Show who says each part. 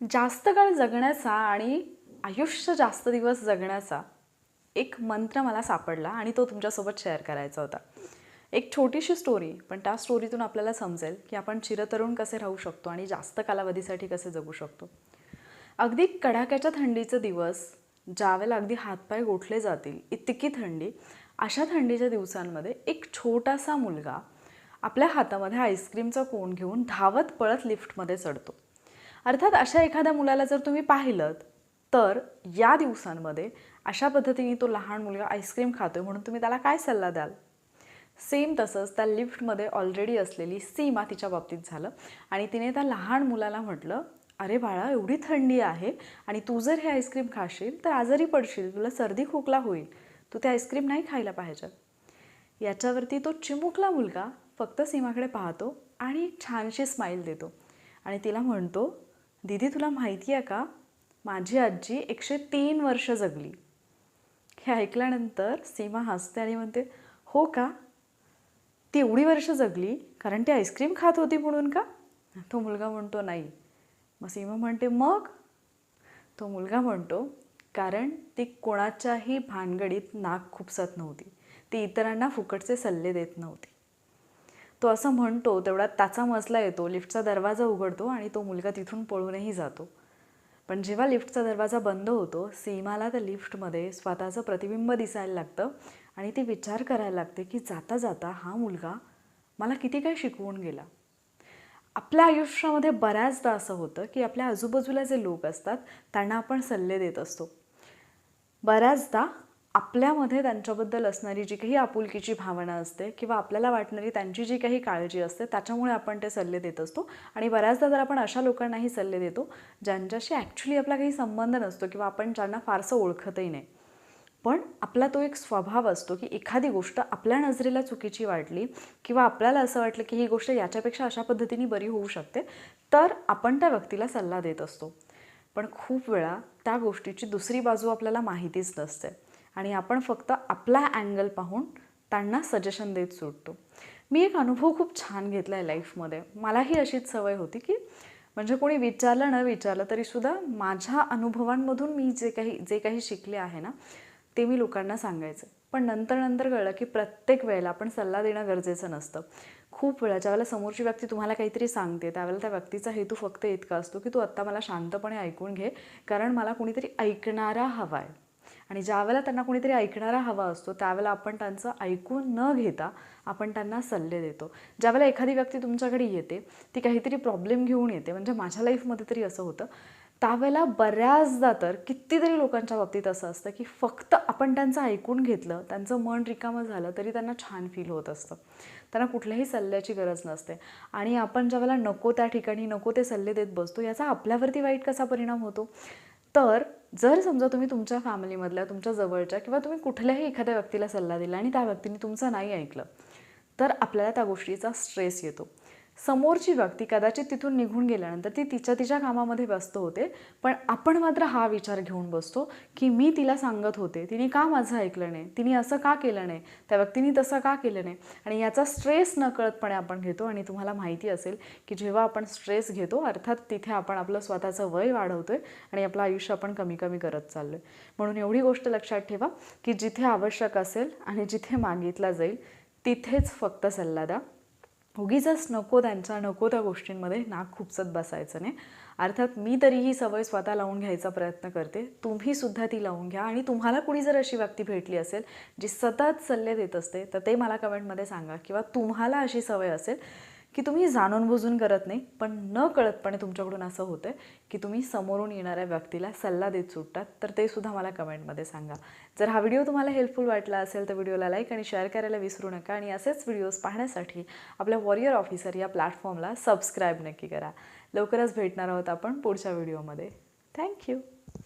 Speaker 1: जास्त काळ जगण्याचा आणि आयुष्य जास्त दिवस जगण्याचा एक मंत्र मला सापडला आणि तो तुमच्यासोबत शेअर करायचा होता. एक छोटीशी स्टोरी पण त्या स्टोरीतून आपल्याला समजेल की आपण चिरतरुण कसे राहू शकतो आणि जास्त कालावधीसाठी कसे जगू शकतो. अगदी कडाक्याच्या थंडीचे दिवस ज्यावेळेला अगदी हातपाय गोठले जातील इतकी थंडी अशा थंडीच्या दिवसांमध्ये एक छोटासा मुलगा आपल्या हातामध्ये आईस्क्रीमचा कोण घेऊन धावत पळत लिफ्टमध्ये चढतो. अर्थात अशा एखाद्या मुलाला जर तुम्ही पाहिलं तर या दिवसांमध्ये अशा पद्धतीने तो लहान मुलगा आईस्क्रीम खातोय म्हणून तुम्ही त्याला काय सल्ला द्याल? सेम तसंच त्या लिफ्टमध्ये ऑलरेडी असलेली सीमा तिच्या बाबतीत झालं आणि तिने त्या लहान मुलाला म्हटलं अरे बाळा एवढी थंडी आहे आणि तू जर हे आईस्क्रीम खाशील तर आजारी पडशील तुला सर्दी खोकला होईल तू ते आईस्क्रीम नाही खायला पाहिजे. याच्यावरती तो चिमुकला मुलगा फक्त सीमाकडे पाहतो आणि एक छानशी स्माईल देतो आणि तिला म्हणतो दीदी तुला माहिती आहे का? माझी आजी एकशे तीन वर्ष जगली. हे ऐकल्यानंतर सीमा हसते आणि म्हणते हो का? ती एवढी वर्ष जगली? कारण ती आईस्क्रीम खात होती म्हणून का? तो मुलगा म्हणतो नाही. मग सीमा म्हणते मग? तो मुलगा म्हणतो कारण ती कोणाच्याही भानगडीत नाक खुपसत नव्हती. ती इतरांना फुकटचे सल्ले देत नव्हती. तो असं म्हणतो तेवढ्यात त्याचा मसला येतो लिफ्टचा दरवाजा उघडतो आणि तो मुलगा तिथून पळूनही जातो. पण जेव्हा लिफ्टचा दरवाजा बंद होतो सीमाला त्या लिफ्टमध्ये स्वतःचं प्रतिबिंब दिसायला लागतं आणि ती विचार करायला लागते की जाता जाता हा मुलगा मला किती काय शिकवून गेला. आपल्या आयुष्यामध्ये बऱ्याचदा असं होतं की आपल्या आजूबाजूला जे लोक असतात त्यांना आपण सल्ले देत असतो. बऱ्याचदा आपल्यामध्ये त्यांच्याबद्दल असणारी जी काही आपुलकीची भावना असते किंवा आपल्याला वाटणारी त्यांची जी काही काळजी असते त्याच्यामुळे आपण ते सल्ले देत असतो. आणि बऱ्याचदा जर आपण अशा लोकांनाही सल्ले देतो ज्यांच्याशी ॲक्च्युली आपला काही संबंध नसतो किंवा आपण ज्यांना फारसं ओळखतही नाही. पण आपला तो एक स्वभाव असतो की एखादी गोष्ट आपल्या नजरेला चुकीची वाटली किंवा आपल्याला असं वाटलं की ही गोष्ट याच्यापेक्षा अशा पद्धतीने बरी होऊ शकते तर आपण त्या व्यक्तीला सल्ला देत असतो. पण खूप वेळा त्या गोष्टीची दुसरी बाजू आपल्याला माहितीच नसते. आणि आपण फक्त आपला अँगल पाहून त्यांना सजेशन देत सुटतो मी एक अनुभव खूप छान घेतला आहे लाईफमध्ये मलाही अशीच सवय होती की म्हणजे कोणी विचारलं न विचारलं तरीसुद्धा माझ्या अनुभवांमधून मी जे काही जे काही शिकले आहे ना ते मी लोकांना सांगायचं. पण नंतर नंतर कळलं की प्रत्येक वेळेला आपण सल्ला देणं गरजेचं नसतं. खूप वेळा ज्यावेळेला समोरची व्यक्ती तुम्हाला काहीतरी सांगते त्यावेळेला त्या व्यक्तीचा हेतू फक्त इतका असतो की तू आत्ता मला शांतपणे ऐकून घे कारण मला कुणीतरी ऐकणारा हवा आहे आणि ज्यावेळेला त्यांना कुणीतरी ऐकणारा हवा असतो त्यावेळेला आपण त्यांचं ऐकून न घेता आपण त्यांना सल्ले देतो. ज्यावेळेला एखादी व्यक्ती तुमच्याकडे येते ती काहीतरी प्रॉब्लेम घेऊन येते म्हणजे माझ्या लाईफमध्ये तरी असं होतं त्यावेळेला बऱ्याचदा तर कितीतरी लोकांच्या बाबतीत असं असतं की फक्त आपण त्यांचं ऐकून घेतलं त्यांचं मन रिकामं झालं तरी त्यांना छान फील होत असतं. त्यांना कुठल्याही सल्ल्याची गरज नसते. आणि आपण ज्यावेळेला नको त्या ठिकाणी नको ते सल्ले देत बसतो याचा आपल्यावरती वाईट कसा परिणाम होतो? तर जर समजा तुम्ही तुमच्या फॅमिलीमधल्या तुमच्या जवळच्या किंवा तुम्ही कुठल्याही एखाद्या व्यक्तीला सल्ला दिला आणि त्या व्यक्तीने तुमचं नाही ऐकलं तर आपल्याला त्या गोष्टीचा स्ट्रेस येतो. समोरची व्यक्ती कदाचित तिथून निघून गेल्यानंतर ती तिच्या तिच्या कामामध्ये व्यस्त होते पण आपण मात्र हा विचार घेऊन बसतो की मी तिला सांगत होते तिने का माझं ऐकलं नाही तिने असं का केलं नाही त्या व्यक्तीने तसं का केलं नाही? आणि याचा स्ट्रेस नकळतपणे आपण घेतो आणि तुम्हाला माहिती असेल की जेव्हा आपण स्ट्रेस घेतो अर्थात तिथे आपण आपलं स्वतःचं वय वाढवतो आहे आणि आपलं आयुष्य आपण कमी कमी करत चाललो आहे म्हणून एवढी गोष्ट लक्षात ठेवा की जिथे आवश्यक असेल आणि जिथे मागितला जाईल तिथेच फक्त सल्ला द्या. उगीच नको त्यांच्या नको त्या गोष्टींमध्ये नाक खुपसत बसायचं नाही. अर्थात मी तरी ही सवय स्वतः लावून घ्यायचा प्रयत्न करते. तुम्ही सुद्धा ती लावून घ्या आणि तुम्हाला कुणी जर अशी व्यक्ती भेटली असेल जी सतत सल्ले देत असते तर ते मला कमेंटमध्ये सांगा किंवा तुम्हाला अशी सवय असेल की तुम्ही जाणून बुजून करत नाही पण न कळतपणे तुमच्याकडून असं होतं की तुम्ही समोरून येणाऱ्या व्यक्तीला सल्ला देत सुटतात तर ते सुद्धा मला कमेंटमध्ये सांगा. जर हा व्हिडिओ तुम्हाला हेल्पफुल वाटला असेल तर व्हिडिओला लाईक आणि शेअर करायला विसरू नका आणि असेच व्हिडिओज पाहण्यासाठी आपल्या वॉरियर ऑफिसर या प्लॅटफॉर्मला सबस्क्राईब नक्की करा. लवकरच भेटणार आहोत आपण पुढच्या व्हिडिओमध्ये. थँक्यू